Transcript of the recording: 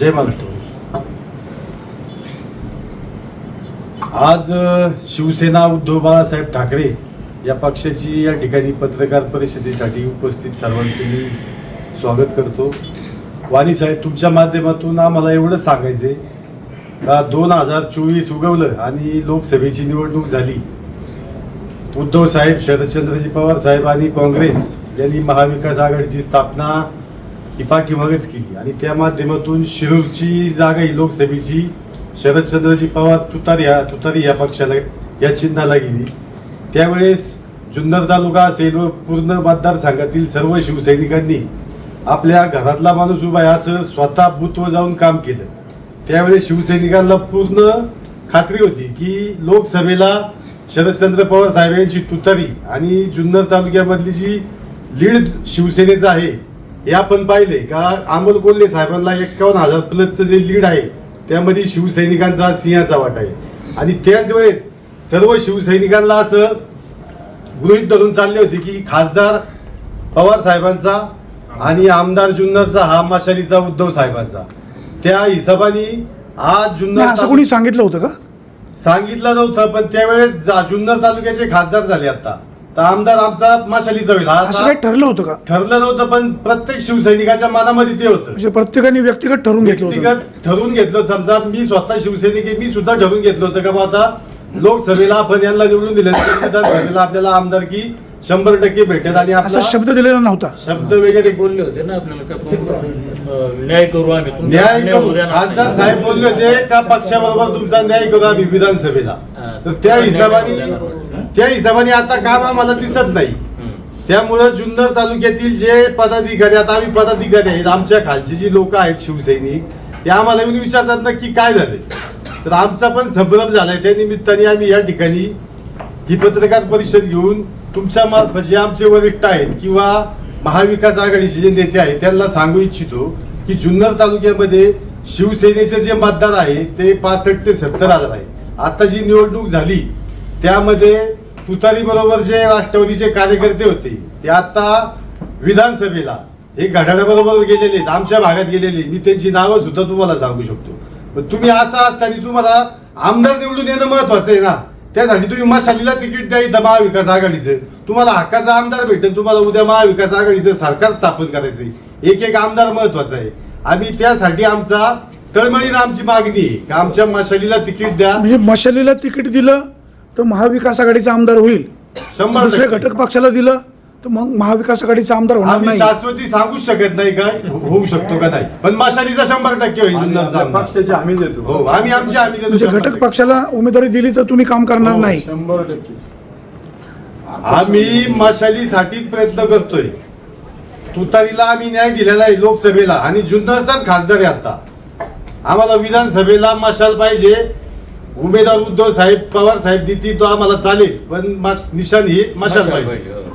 जय महाराष्ट्र. आज शिवसेना उद्धव बाळासाहेब ठाकरे या पक्षाची या ठिकाणी पत्रकार परिषदेसाठी उपस्थित सर्वांचे मी स्वागत करतो. वाणी साहेब तुमच्या माध्यमातून आम्हाला एवढंच सांगायचे का दोन हजार चोवीस उगवलं आणि लोकसभेची निवडणूक झाली. उद्धव साहेब शरदचंद्रजी पवार साहेब आणि काँग्रेस यांनी महाविकास आघाडीची स्थापना ही पाठीमागच केली. आणि त्या माध्यमातून शिरूरची जागा ही लोकसभेची शरदचंद्रजी पवार तुतारी या तुतारी या पक्षाला या चिन्हाला गेली. त्यावेळेस जुन्नर तालुका असेल व पूर्ण मतदारसंघातील सर्व शिवसैनिकांनी आपल्या घरातला माणूस उभा आहे असं स्वतः बुथवर जाऊन काम केलं. त्यावेळेस शिवसैनिकांना पूर्ण खात्री होती की लोकसभेला शरदचंद्र पवार साहेब यांची तुतारी आणि जुन्नर तालुक्यामधली जी लीड शिवसेनेचं आहे हे आपण पाहिले का अमोल कोल्हे साहेबांना एक्कावन्न हजार प्लसचं जे लीड आहे त्यामध्ये शिवसैनिकांचा सिंहाचा वाटा आहे. आणि त्याच वेळेस सर्व शिवसैनिकांना असं गृहित धरून चालले होते की खासदार पवार साहेबांचा आणि आमदार जुन्नरचा हा मशालीचा उद्धव साहेबांचा. त्या हिशोबाने आज जुन्नर असं कोणी सांगितलं होतं का? सांगितलं नव्हतं पण त्यावेळेस जुन्नर तालुक्याचे खासदार झाले आता. तर आमदार आमचा माशालीचा होईल हा असं असा काही ठरलं होतं का? ठरलं नव्हतं पण प्रत्येक शिवसैनिकाच्या मनामध्ये ते होतं. म्हणजे प्रत्येकाने व्यक्तिगत ठरवून घेतलं होतं. व्यक्तिगत ठरवून घेतलं समजा मी स्वतः शिवसैनिक आहे मी सुद्धा ठरवून घेतलं होतं का बा आता लोकसभेला आपण यांना निवडून दिलं तर विधानसभेला आपल्याला आमदारकी शंभर टक्के भेटेल आणि असा आपला शब्द दिलेला नव्हता. शब्द वगैरे बोलले होते ना आपल्याला का न्याय करू आम्ही. तुमचा न्याय करू. ना. खासदार साहेब बोलले होते का पक्षाबरोबर तुमचा न्याय करू आम्ही विधानसभेला. हा. तर त्या हिशोबाने त्या हिशोबाने आता काम आम्हाला दिसत नाही. हम्म. त्यामुळं जुन्नर तालुक्यातील जे पदाधिकारी आता आम्ही पदाधिकारी आहेत आमच्या खालची जी लोक आहेत शिवसैनिक ते आम्हाला येऊन विचारतात नक्की काय झाले तर आमचा पण संभ्रम झालाय. त्या निमित्ताने आम्ही या ठिकाणी ही पत्रकार परिषद घेऊन तुमच्या मार्फत जे आमचे वरिष्ठ आहेत किंवा महाविकास आघाडीचे जे नेते आहेत त्यांना सांगू इच्छितो की जुन्नर तालुक्यामध्ये शिवसेनेचे जे मतदार आहे ते पासष्ट ते सत्तर हजार आहे आता जी निवडणूक झाली त्यामध्ये तुतारी बरोबर जे राष्ट्रवादीचे कार्यकर्ते होते ते आता विधानसभेला हे घड्याळाबरोबर गेलेले आहेत आमच्या भागात गेलेले मी त्यांची नावं सुद्धा तुम्हाला सांगू शकतो. पण तुम्ही असं असताना तुम्हाला आमदार निवडून येणं महत्वाचं आहे ना? त्यासाठी तुम्ही मशालीला तिकीट द्या इथं महाविकास आघाडीचं. तुम्हाला हक्काचा आमदार भेटेल तुम्हाला उद्या महाविकास आघाडीचं सरकार स्थापन करायचंय. एक एक आमदार महत्त्वाचा आहे. आम्ही त्यासाठी आमचा तळमळीनं आमची मागणी आहे का आमच्या मशालीला तिकीट द्या. म्हणजे मशालीला तिकीट दिलं तर महाविकास आघाडीचा आमदार होईल. शंभर दुसऱ्या. घटक पक्षाला दिलं तर मग महाविकास आघाडीचा आमदार होणार आम्ही नाही. शाश्वती सांगूच शकत नाही काय हो- होऊ शकतो का नाही? पण मशालीचा शंभर टक्के होईल जुन्नरचा आमदार. पक्षाची हमी देतो. हो आम्ही आमची आम्ही देतो म्हणजे शंभर घटक टक्के. पक्षाला उमेदवारी दिली तर तुम्ही काम करणार हो, नाही. शंभर टक्के. आम्ही मशालीसाठीच प्रयत्न करतोय. तुतारीला आम्ही न्याय दिलेला आहे लोकसभेला आणि जुन्नरचाच खासदार आहे आता. आम्हाला विधानसभेला मशाल पाहिजे. उमेदवार उद्धव साहेब पवार साहेब देतील तो आम्हाला चालेल पण मश- निशाण ही मशाल पाहिजे, हो.